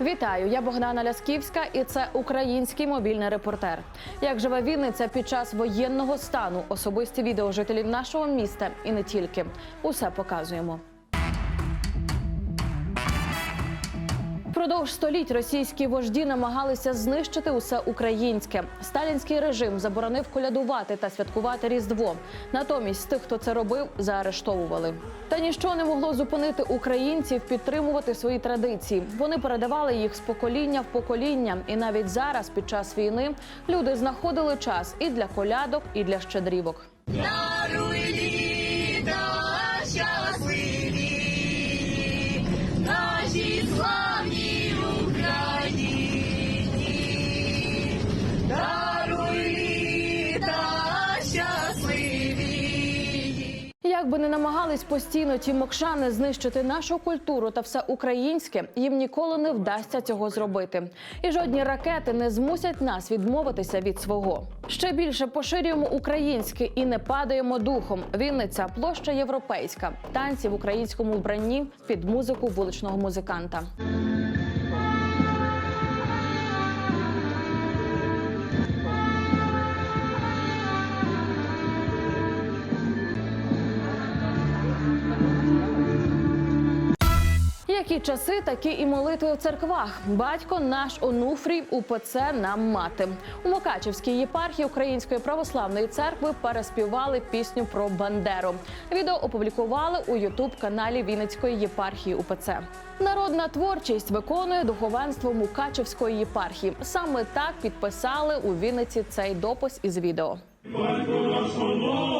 Вітаю, я Богдана Лясківська, і це український мобільний репортер. Як живе Вінниця під час воєнного стану? Особисті відео жителів нашого міста і не тільки. Усе показуємо. Впродовж століть російські вожді намагалися знищити усе українське. Сталінський режим заборонив колядувати та святкувати Різдво. Натомість тих, хто це робив, заарештовували. Та ніщо не могло зупинити українців підтримувати свої традиції. Вони передавали їх з покоління в покоління. І навіть зараз, під час війни, люди знаходили час і для колядок, і для щедрівок. Як би не намагались постійно ті мокшани знищити нашу культуру та все українське, їм ніколи не вдасться цього зробити. І жодні ракети не змусять нас відмовитися від свого. Ще більше поширюємо українське і не падаємо духом. Вінниця площа європейська, танці в українському вбранні під музику вуличного музиканта. Які часи, такі і молитви у церквах. Батько наш Онуфрій УПЦ нам мати. У Мукачівській єпархії Української православної церкви переспівали пісню про Бандеру. Відео опублікували у Ютуб каналі Вінницької єпархії УПЦ. Народна творчість виконує духовенство Мукачівської єпархії. Саме так підписали у Вінниці цей допис із відео. Для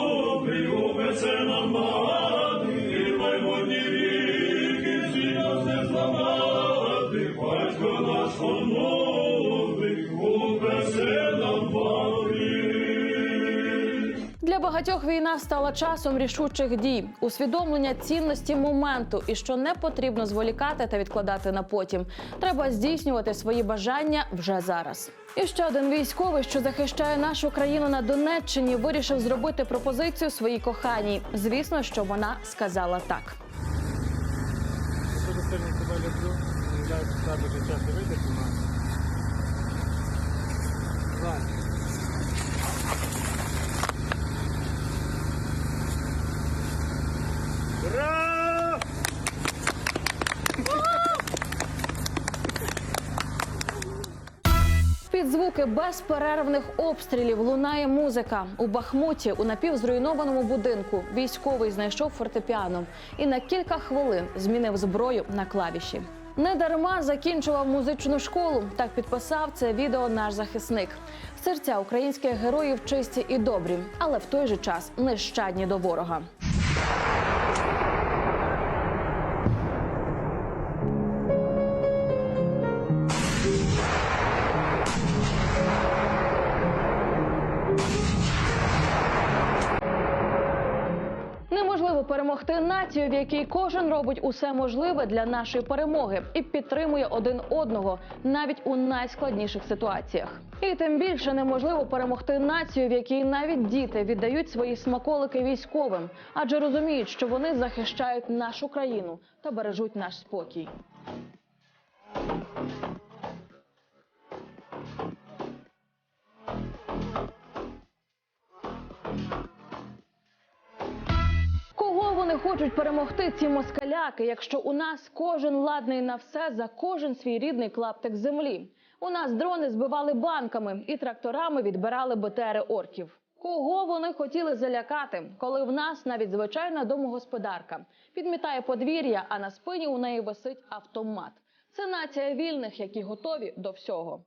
багатьох війна стала часом рішучих дій, усвідомлення цінності моменту і що не потрібно зволікати та відкладати на потім. Треба здійснювати свої бажання вже зараз. І ще один військовий, що захищає нашу країну на Донеччині, вирішив зробити пропозицію своїй коханій. Звісно, що вона сказала так. Дуже сильно тебе люблю, не дай з тебе Під звуки безперервних обстрілів лунає музика. У Бахмуті у напівзруйнованому будинку військовий знайшов фортепіано і на кілька хвилин змінив зброю на клавіші. Не дарма закінчував музичну школу. Так підписав це відео наш захисник. Серця українських героїв чисті і добрі, але в той же час нещадні до ворога. Неможливо перемогти націю, в якій кожен робить усе можливе для нашої перемоги і підтримує один одного навіть у найскладніших ситуаціях. І тим більше неможливо перемогти націю, в якій навіть діти віддають свої смаколики військовим, адже розуміють, що вони захищають нашу країну та бережуть наш спокій. Вони хочуть перемогти, ці москаляки, якщо у нас кожен ладний на все за кожен свій рідний клаптик землі? У нас дрони збивали банками і тракторами відбирали БТРи орків. Кого вони хотіли залякати, коли в нас навіть звичайна домогосподарка підмітає подвір'я, а на спині у неї висить автомат. Це нація вільних, які готові до всього.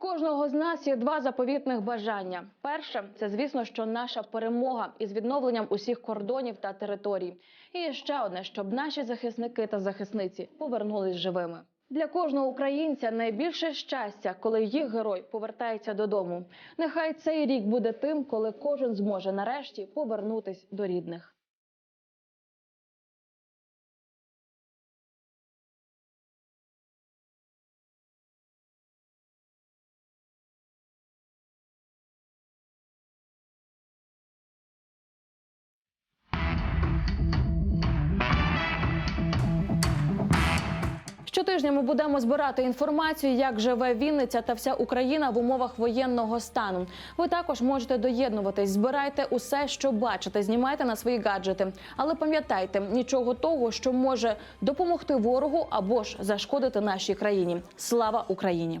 Кожного з нас є два заповітних бажання. Перше це, звісно, що наша перемога із відновленням усіх кордонів та територій. І ще одне, щоб наші захисники та захисниці повернулись живими. Для кожного українця найбільше щастя, коли їх герой повертається додому. Нехай цей рік буде тим, коли кожен зможе нарешті повернутись до рідних. Щотижня ми будемо збирати інформацію, як живе Вінниця та вся Україна в умовах воєнного стану. Ви також можете доєднуватись, збирайте усе, що бачите, знімайте на свої гаджети. Але пам'ятайте, нічого того, що може допомогти ворогу або ж зашкодити нашій країні. Слава Україні!